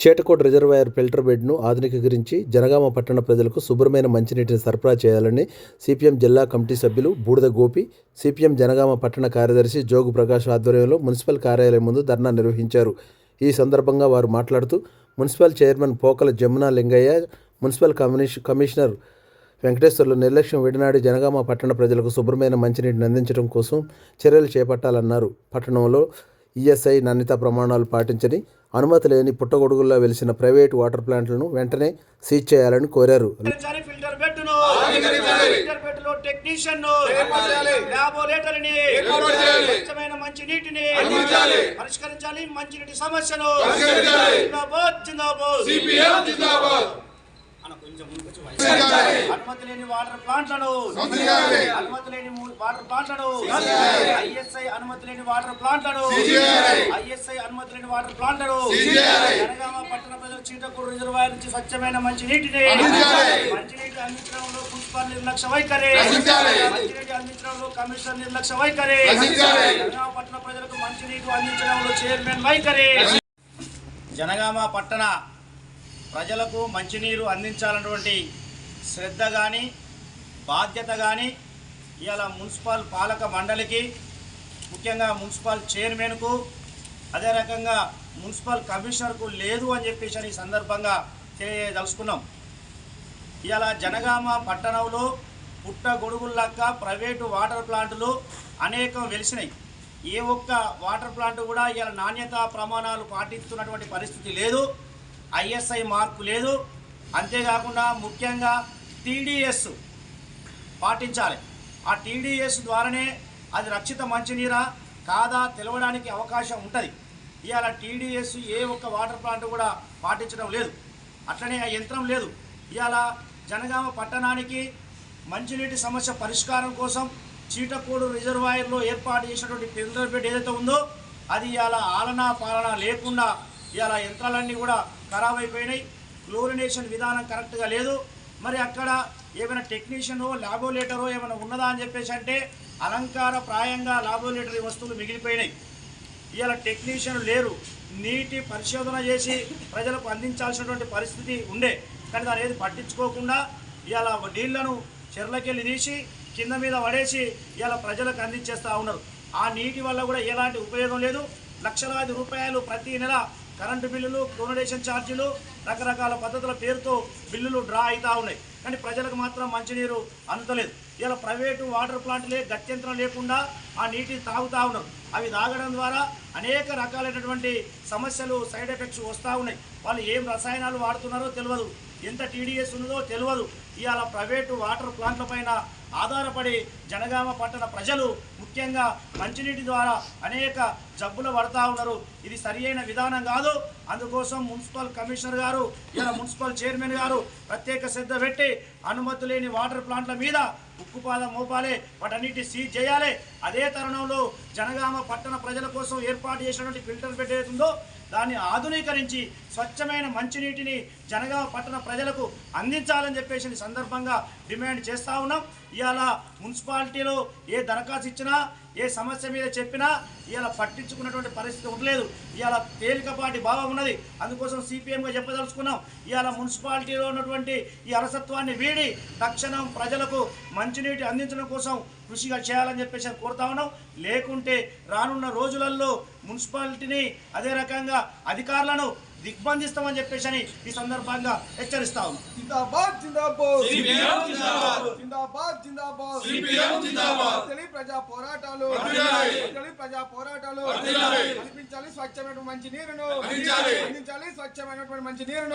చేటకోట reservoir filter బెడ్ను ఆధునికీకరించి జనగామ పట్టణ ప్రజలకు శుభ్రమైన మంచినీటిని సరఫరా చేయాలని సిపిఎం జిల్లా కమిటీ సభ్యులు బూడిద గోపి సిపిఎం జనగామ పట్టణ కార్యదర్శి జోగు ప్రకాష్ ఆధ్వర్యంలో మున్సిపల్ కార్యాలయం ముందు ధర్నా నిర్వహించారు. ఈ సందర్భంగా వారు మాట్లాడుతూ municipal chairman Pokala Jamuna Lingaiah municipal కమిష commissioner Venkateswarlu నిర్లక్ష్యం విడినాడి జనగామ పట్టణ ప్రజలకు శుభ్రమైన మంచినీటిని అందించడం కోసం చర్యలు చేపట్టాలన్నారు. పట్టణంలో ఈఎస్ఐ నాణ్యతా ప్రమాణాలు పాటించని అనుమతి లేని పుట్టగొడుగుల్లో వెలిసిన ప్రైవేటు వాటర్ ప్లాంట్లను వెంటనే సీజ్ చేయాలని కోరారు. పరిష్కరించాలి. మంచినీటి సమస్యను జిందాబాద్ జిందాబాద్. అన్న కొంచెం ముందుకొచ్చి వాయి. అనుమతి లేని వాటర్ ప్లాంట్లను. అనుమతి లేని వాటర్ ప్లాంట్లను. ఐఎస్ఐ అనుమతి లేని వాటర్ ప్లాంట్లను. ఐఎస్ఐ అనుమతి లేని వాటర్ ప్లాంట్లను. జనగామ పట్టణ ప్రజలు చీటకూరు రిజర్వాయర్ నుంచి స్వచ్ఛమైన మంచి నీటిని మంచినీటి అందించడంలో మున్సిపల్ నిర్లక్ష్య వైఖరి. మంచినీటి అందించడంలో కమిషనర్ నిర్లక్ష్య వైఖరి. జనగామ పట్టణ ప్రజలకు మంచినీటి అందించడంలో చైర్మన్ వైఖరి. జనగామ పట్టణ ప్రజలకు మంచినీరు అందించాలన్నటువంటి శ్రద్ధ కానీ బాధ్యత కానీ ఇవాళ మున్సిపల్ పాలక మండలికి ముఖ్యంగా మున్సిపల్ చైర్మన్కు అదే రకంగా మున్సిపల్ కమిషనర్కు లేదు అని చెప్పేసి ఈ సందర్భంగా తెలియదలుచుకున్నాం ఇవాళ జనగామ పట్టణంలో పుట్ట గొడుగుల్లాక్క ప్రైవేటు వాటర్ ప్లాంట్లు అనేకం వెలిసినాయి. ఏ ఒక్క వాటర్ ప్లాంట్ కూడా ఇవాళ నాణ్యతా ప్రమాణాలు పాటిస్తున్నటువంటి పరిస్థితి లేదు. ఐఎస్ఐ మార్కు లేదు. అంతేకాకుండా ముఖ్యంగా టీడీఎస్ పాటించాలి. ఆ టీడీఎస్ ద్వారానే అది రక్షిత మంచినీరా కాదా తెలవడానికి అవకాశం ఉంటుంది. ఇవాళ టీడీఎస్ ఏ ఒక్క వాటర్ ప్లాంట్ కూడా పాటించడం లేదు. అట్లనే ఆ యంత్రం లేదు. ఇవాళ జనగామ పట్టణానికి మంచినీటి సమస్య పరిష్కారం కోసం చీటకోడు రిజర్వాయర్లో ఏర్పాటు చేసినటువంటి ఫిల్టర్ బెడ్ ఏదైతే ఉందో అది ఇవాళ ఆలనా పాలన లేకుండా ఇవాళ యంత్రాలన్నీ కూడా ఖరాబ్ అయిపోయినాయి. క్లోరినేషన్ విధానం కరెక్ట్గా లేదు. మరి అక్కడ ఏమైనా టెక్నీషియనో లాబోరేటరో ఏమైనా ఉన్నదా అని చెప్పేసి అంటే అలంకార ప్రాయంగా లాబోరేటరీ వస్తువులు మిగిలిపోయినాయి. ఇవాళ టెక్నీషియన్ లేరు. నీటి పరిశోధన చేసి ప్రజలకు అందించాల్సినటువంటి పరిస్థితి ఉండే. కానీ దాని ఏది పట్టించుకోకుండా ఇలా నీళ్ళను చెర్లకెళ్ళి తీసి కింద మీద పడేసి ఇలా ప్రజలకు అందించేస్తూ ఉన్నారు. ఆ నీటి వల్ల కూడా ఎలాంటి ఉపయోగం లేదు. లక్షలాది రూపాయలు ప్రతి నెల కరెంటు బిల్లులు క్లోనడేషన్ ఛార్జీలు రకరకాల పద్ధతుల పేరుతో బిల్లులు డ్రా అవుతూ ఉన్నాయి. కానీ ప్రజలకు మాత్రం మంచినీరు అందుతలేదు. ఇలా ప్రైవేటు వాటర్ ప్లాంట్లే గత్యంతరం లేకుండా ఆ నీటిని తాగుతూ ఉన్నారు. అవి తాగడం ద్వారా అనేక రకాలైనటువంటి సమస్యలు సైడ్ ఎఫెక్ట్స్ వస్తూ ఉన్నాయి. వాళ్ళు ఏం రసాయనాలు వాడుతున్నారో తెలియదు ఎంత టీడీఎస్ ఉన్నదో తెలియదు ఇవాళ ప్రైవేటు వాటర్ ప్లాంట్ల పైన ఆధారపడి జనగామ పట్టణ ప్రజలు ముఖ్యంగా మంచినీటి ద్వారా అనేక జబ్బులు పడతా ఉన్నారు. ఇది సరియైన విధానం కాదు. అందుకోసం మున్సిపల్ కమిషనర్ గారు ఇలా మున్సిపల్ చైర్మన్ గారు ప్రత్యేక శ్రద్ధ పెట్టి అనుమతి లేని వాటర్ ప్లాంట్ల మీద ఉక్కుపాద మోపాలి వాటన్నిటి సీజ్ చేయాలి. అదే తరుణంలో జనగామ పట్టణ ప్రజల కోసం ఏర్పాటు చేసినటువంటి ఫిల్టర్ పెట్టేది దాన్ని ఆధునీకరించి స్వచ్ఛమైన మంచినీటిని జనగామ పట్టణ ప్రజలకు అందించాలని చెప్పేసి సందర్భంగా డిమాండ్ చేస్తూ ఉన్నాం. ఇవాళ మున్సిపాలిటీలో ఏ దరఖాస్తు ఇచ్చినా ఏ సమస్య మీద చెప్పినా ఇవాళ పట్టించుకున్నటువంటి పరిస్థితి ఉండలేదు ఇవాళ తేలికపాటి భావం ఉన్నది. అందుకోసం సిపిఎంగా చెప్పదలుచుకున్నాం. ఇవాళ మున్సిపాలిటీలో ఉన్నటువంటి ఈ అలసత్వాన్ని వీడి తక్షణం ప్రజలకు మంచినీటి అందించడం కోసం కృషిగా చేయాలని చెప్పేసి కోరుతా ఉన్నాం. లేకుంటే రానున్న రోజులలో మున్సిపాలిటీని అదే రకంగా అధికారులను దిగ్బంధిస్తామని చెప్పేసి అని ఈ సందర్భంగా హెచ్చరిస్తా ఉన్నాం. జిందాబాద్ జిందాబాద్. జిందాబాద్. జిందాబాద్ తెలి ప్రజా పోరాటాలు. తెలి ప్రజా పోరాటాలు. కల్పించాలి స్వచ్ఛమైనటువంటి మంచి నీరును అందించాలి స్వచ్ఛమైనటువంటి మంచి నీరును